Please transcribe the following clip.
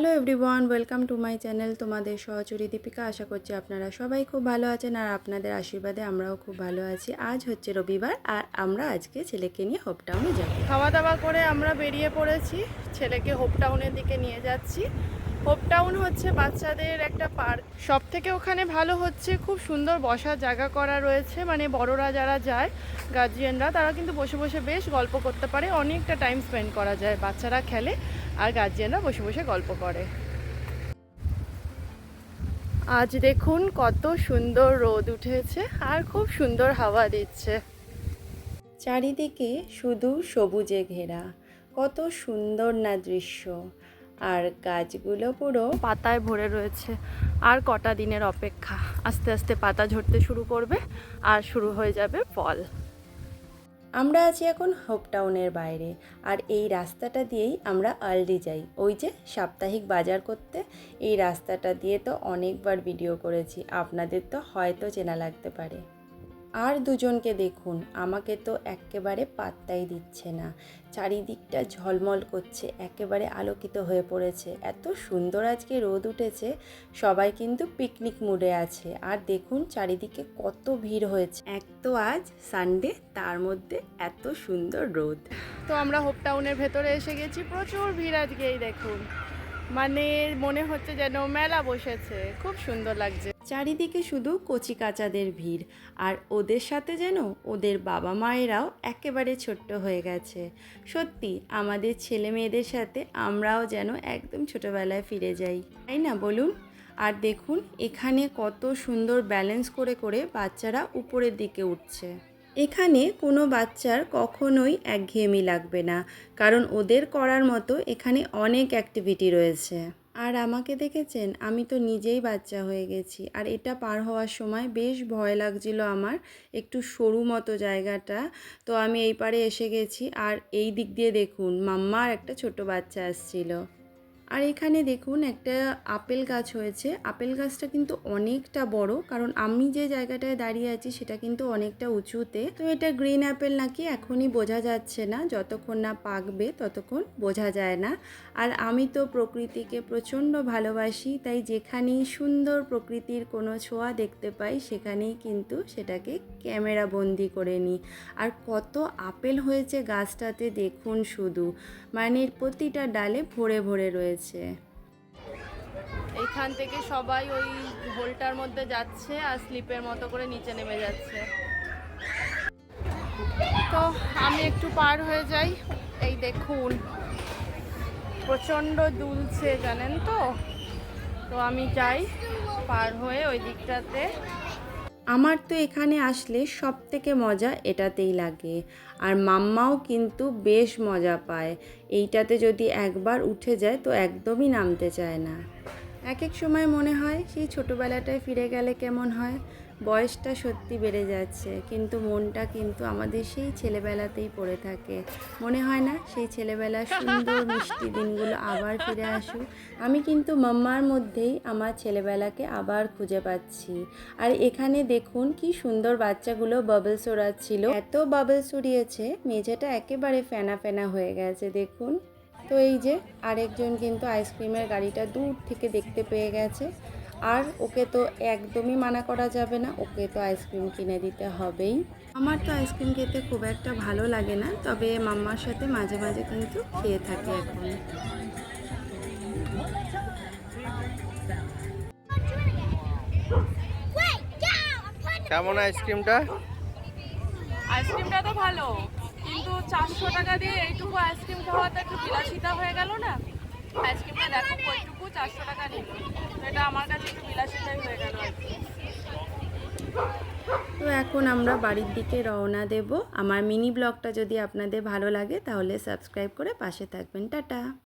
Hello everyone, welcome to my channel তোমাদের সহচরী দীপিকা। আশা করছি আপনারা সবাই খুব ভালো আছেন আর আপনাদের আশীর্বাদে আমরাও খুব ভালো আছি। আজ হচ্ছে রবিবার আর আমরা আজকে ছেলেকে নিয়ে হোপটাউনে যাব। খাওয়া দাওয়া করে আমরা বেরিয়ে পড়েছি। ছেলেকে হোপ টাউনের দিকে নিয়ে যাচ্ছি। হোপটাউন হচ্ছে বাচ্চাদের একটা পার্ক সব থেকে ওখানে ভালো হচ্ছে খুব সুন্দর বসার জায়গা করা রয়েছে মানে বড়রা যারা যায় গার্জিয়ানরা তারা কিন্তু বসে বসে বেশ গল্প করতে পারে। অনেকটা টাইম স্পেন্ড করা যায়, বাচ্চারা খেলে আর গার্জিয়ানরা বসে বসে গল্প করে। আজ দেখুন কত সুন্দর রোদ উঠেছে আর খুব সুন্দর হাওয়া দিচ্ছে। চারিদিকে শুধু সবুজে ঘেরা, কত সুন্দর না দৃশ্য। আর গাছগুলো পুরো পাতায় ভরে রয়েছে। আর কটা দিনের অপেক্ষা? আস্তে আস্তে পাতা ঝরতে শুরু করবে আর শুরু হয়ে যাবে ফল। আমরা আছি এখন হোপটাউনের বাইরে। আর এই রাস্তাটা দিয়েই আমরা আলডি যাই। ওই যে সাপ্তাহিক বাজার করতে এই রাস্তাটা দিয়ে তো অনেকবার ভিডিও করেছি। আপনাদের তো হয়তো চেনা লাগতে পারে। আর দুজনকে দেখুন, আমাকে তো একেবারে পাত্তাই দিচ্ছে না। চারিদিকটা ঝলমল করছে, একেবারে আলোকিত হয়ে পড়েছে। এত সুন্দর আজকে রোদ উঠেছে, সবাই কিন্তু পিকনিক মুডে আছে। আর দেখুন, চারিদিকে কত ভিড় হয়েছে। এক তো আজ সানডে তার মধ্যে এত সুন্দর রোদ। তো আমরা হোপটাউনের ভেতরে এসে গেছি, প্রচুর ভিড় আজকে এই দেখুন। মানে মনে হচ্ছে যেন মেলা বসেছে। খুব সুন্দর লাগছে। চারিদিকে শুধু কচি কাচাদের ভিড়, আর ওদের সাথে যেন ওদের বাবা মায়েরাও একেবারে ছোট্ট হয়ে গেছে। সত্যি, আমাদের ছেলে মেয়েদের সাথে আমরাও যেন একদম ছোটবেলায় ফিরে যাই। তাই না বলুন? আর দেখুন, এখানে কত সুন্দর ব্যালেন্স করে করে বাচ্চারা উপরের দিকে উঠছে। এখানে কোনো বাচ্চার কখনোই একঘেয়েমি লাগবে না, কারণ ওদের করার মতো এখানে অনেক অ্যাক্টিভিটি রয়েছে। আর আমাকে দেখেছেন, আমি তো নিজেই বাচ্চা হয়ে গেছি, আর এটা পার হওয়ার সময় বেশ ভয় লাগছিল আমার, একটু সরু মতো জায়গাটা। তো আমি এই পারে এসে গেছি, আর এই দিক দিয়ে দেখুন, মাম্মার একটা ছোট বাচ্চা আসছিল। আর এখানে দেখুন একটা আপেল গাছ হয়েছে। আপেল গাছটা কিন্তু অনেকটা বড়, কারণ আমি যে জায়গাটায় দাঁড়িয়ে আছি সেটা কিন্তু অনেকটা উঁচুতে। তো এটা গ্রিন অ্যাপেল নাকি এখনই বোঝা যাচ্ছে না, যতক্ষণ না পাকবে ততক্ষণ বোঝা যায় না। আর আমি তো প্রকৃতিকে প্রচণ্ড ভালোবাসি, তাই যেখানেই সুন্দর প্রকৃতির কোনো ছোঁয়া দেখতে পাই, সেখানেই কিন্তু সেটাকে ক্যামেরা বন্দি করে নিই। আর কত আপেল হয়েছে গাছটাতে দেখুন শুধু। মানে প্রতিটা ডালে ভরে ভরে রয়েছে। এইখান থেকে সবাই ওই হোলটার মধ্যে যাচ্ছে আর স্লিপের মতো করে নিচে নেমে যাচ্ছে। তো আমি একটু পার হয়ে যাই। এই দেখুন, প্রচণ্ড দুলছে জানেন তো? তো আমি যাই পার হয়ে ওই দিকটাতে। আমার তো এখানে আসলে সব থেকে মজা এটাতেই লাগে। আর মাম্মাও কিন্তু বেশ মজা পায়। এইটাতে যদি একবার উঠে যায় তো একদমই নামতে চায় না। এক এক সময় মনে হয় সেই ছোটোবেলাটায় ফিরে গেলে কেমন হয়? বয়সটা সত্যি বেড়ে যাচ্ছে, কিন্তু মনটা কিন্তু আমাদের সেই ছেলেবেলাতেই পড়ে থাকে। মনে হয় না সেই ছেলেবেলার সুন্দর মিষ্টি দিনগুলো আবার ফিরে আসুক? আমি কিন্তু মাম্মার মধ্যেই আমার ছেলেবেলাকে আবার খুঁজে পাচ্ছি। আর এখানে দেখুন কি সুন্দর বাচ্চাগুলো বাবলস ওড়াচ্ছিল এত বাবলস উড়িয়েছে মেঝেটা একেবারে ফেনা ফেনা হয়ে গেছে, দেখুন। তো এই যে আরেকজন কিন্তু আইসক্রিমের গাড়িটা দূর থেকে দেখতে পেয়ে গেছে। আর ওকে তো একদমই মানা করা যাবে না ওকে তো আইসক্রিম কিনে দিতে হবেই। আমার তো আইসক্রিম খেতে খুব একটা ভালো লাগে না তবে মাম্মার সাথে মাঝে মাঝে কিন্তু খেয়ে থাকি এখন। কেমন আইসক্রিমটা? আইসক্রিমটা তো ভালো কিন্তু চারশো টাকা দিয়ে এইটুকু আইসক্রিম খাওয়া তো একটু বিলাসিতা হয়ে গেল না? আইসক্রিমটা দেখো কইটুকু চারশো টাকা এটা আমার কাছে একটু বিলাসিতাই হয়ে গেল তো এখন আমরা বাড়ির দিকে রওনা দেব। আমার মিনি ব্লগটা যদি আপনাদের ভালো লাগে তাহলে সাবস্ক্রাইব করে পাশে থাকবেন। টাটা।